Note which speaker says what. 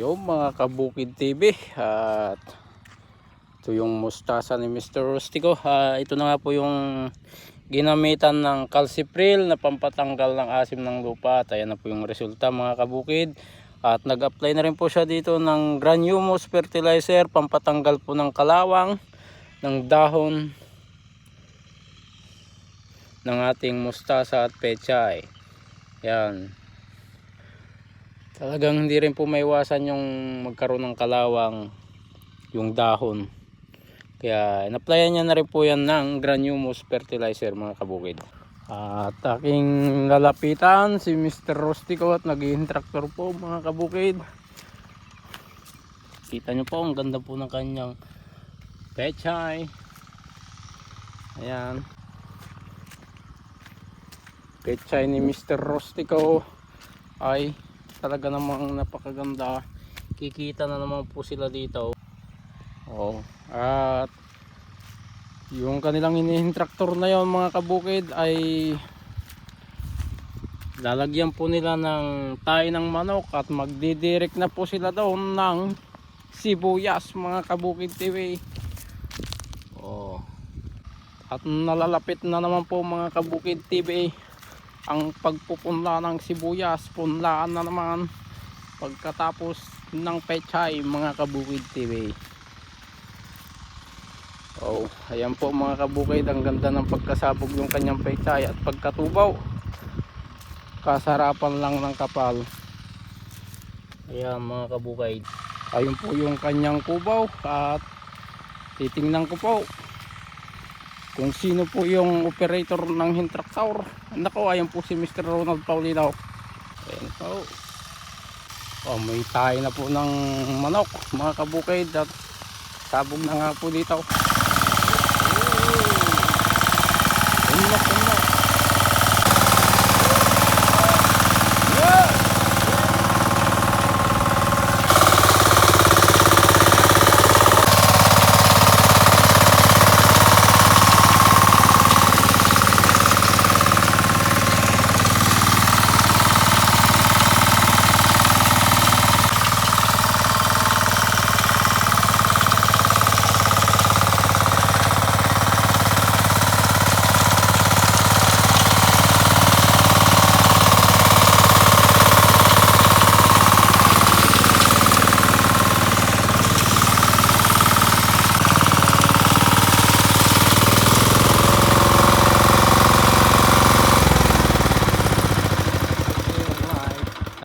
Speaker 1: Ayun mga kabukid TV at ito yung mustasa ni Mr. Rustico. Ah, ito na nga po yung ginamitan ng calcipril na pampatanggal ng asim ng lupa. At ayan na po yung resulta mga kabukid. At nag-apply na rin po siya dito ng granumus fertilizer pampatanggal po ng kalawang ng dahon ng ating mustasa at pechay. Yan. Talagang hindi rin po maiwasan yung magkaroon ng kalawang yung dahon. Kaya in-applyan niya na rin po yan ng granumus fertilizer mga kabukid. At aking lalapitan si Mr. Rustico at nag-instructor po mga kabukid. Kita nyo po ang ganda po ng kanyang pechay. Ayan. Pechay ni Mr. Rustico ay talaga namang napakaganda. Kikita na naman po sila dito. Oh at yung kanilang ini-traktor na yon mga kabukid ay lalagyan po nila ng tayo ng manok at magdidirect na po sila doon ng sibuyas mga kabukid TV oh. At nalalapit na naman po mga kabukid TV ang pagpupunla ng sibuyas punlaan na naman. Pagkatapos ng pechay mga kabukid TV oh ayan po mga kabukid. Ang ganda ng pagkasabog yung kanyang pechay at pagkatubaw. Kasarapan lang ng kapal. Ayan mga kabukid. Ayun po yung kanyang kubaw at titingnan ko po kung sino po yung operator ng Hintraxaur nako ayan po si Mr. Ronald Paulino ayan po may tayo na po ng manok mga kabukid at sabog na nga po dito